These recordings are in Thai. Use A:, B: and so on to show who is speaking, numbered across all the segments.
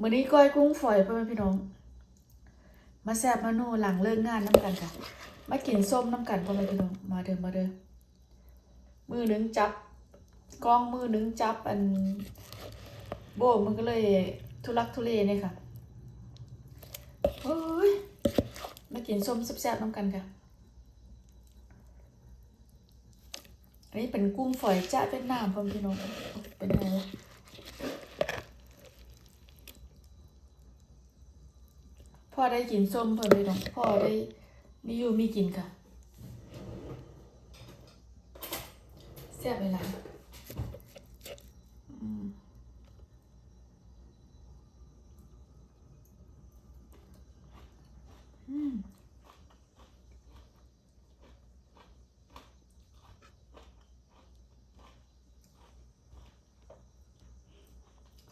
A: มื้อนี้ก้อยกุ้งฝอยพ่อแม่พี่น้อง มาแซ่บมาโน่หลังเลิกงานน้ำกันค่ะ มากินส้มน้ำกันพ่อแม่พี่น้อง มาเด้อมาเด้อ มือหนึงจับกล้องมือหนึงจับอัน โบมันก็เลยทุลักทุเลเนี่ยค่ะเฮ้ย มากินส้มแซ่บๆน้ำกันค่ะ อันนี้เป็นกุ้งฝอยจ้าเวียดนามพ่อแม่พี่น้อง เป็นไงวะ พ่อได้กินส้มพ่อเลยน้องพ่อได้มีอยู่มีกินค่ะแซ่บไปลายอืมอืม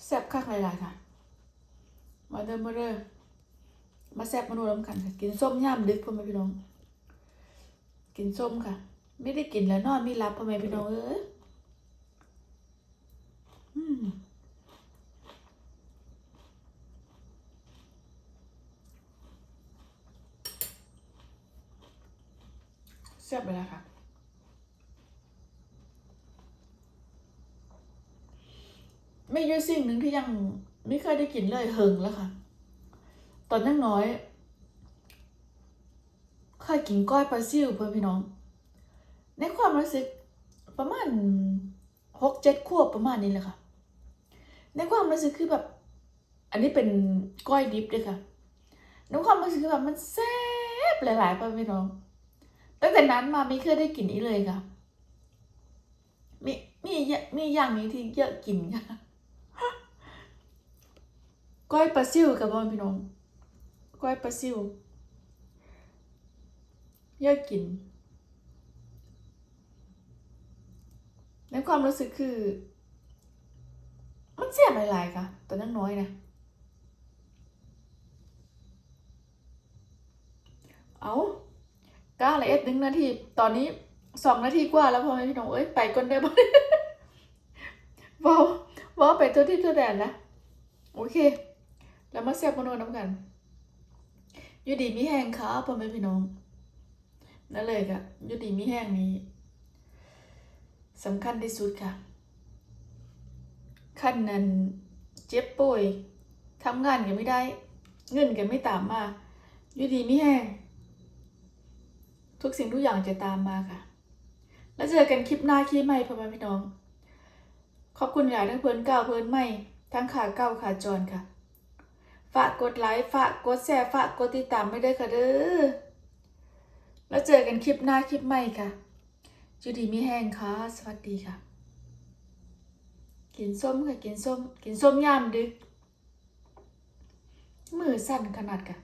A: แซ่บคักหลายๆค่ะมาเด้อมาเด้อ มาแซ่บมาดูน้ำกันค่ะ กินส้มย่ามดึกพ่อแม่พี่น้อง กินส้มค่ะ ไม่ได้กินแล้วนอนไม่รับพ่อแม่พี่น้องเอ้ยแซ่บไปแล้วค่ะไม่ยอะสิ่งหนึ่งที่ยังไม่เคยได้กินเลยเฮิงแล้วค่ะ ตอนยังน้อยเคยกินก้อยปลาซิ่วเพื่อนพี่น้อง ในความรู้สึกประมาณหกเจ็ดขวบประมาณนี้เลยค่ะ ในความรู้สึกคือแบบ อันนี้เป็นก้อยดิบเลยค่ะในความรู้สึกคือแบบมันแซ่บหลายๆเพื่อนพี่น้องตั้งแต่นั้นมาไม่เคยได้กินอีกเลยค่ะ มีมีเยอะมีอย่างนี้ที่เยอะกินค่ะ ก้อยปลาซิวกับพ่อพี่น้อง ก้อยปลาซิวเยอะกิน ในความรู้สึกคือ มันเสียบหลายๆค่ะตอนนั้นน้อยนะ เอาก้าละเอ็ดหนึ่งนาที ตอนนี้สองนาทีกว่าแล้วพอพี่น้องเอ้ยไปก่อนได้บ่เว้าเว้าไปตัวที่ตัวแดนนะ โอเค แล้วมาเสียบมโนน้ำกัน ยู่ดีมีแห้งค่ะพ่อแม่พี่น้องนั่นเลยค่ะยู่ดีมีแห้งนี้สำคัญที่สุดค่ะ ขั้นนั้นเจ็บป่วยทำงานกันไม่ได้ เงินกันไม่ตามมายู่ดีมีแห้ง ทุกสิ่งทุกอย่างจะตามมาค่ะ แล้วเจอกันคลิปหน้าคลิปใหม่พ่อแม่พี่น้อง ขอบคุณหลายทั้งเพิ่อนเก่าเพิ่อนใหม่ทั้งขาเก่าขาจรค่ะ ฝากกดไลค์ ฝากกดแชร์ ฝากกดติดตามไม่ได้ค่ะเด้อ แล้วเจอกันคลิปหน้าคลิปใหม่ค่ะจุดีมีแห้งค่ะ สวัสดีค่ะ กินส้มค่ะ กินส้ม กินส้มยามดึก มือสั่นขนาดค่ะ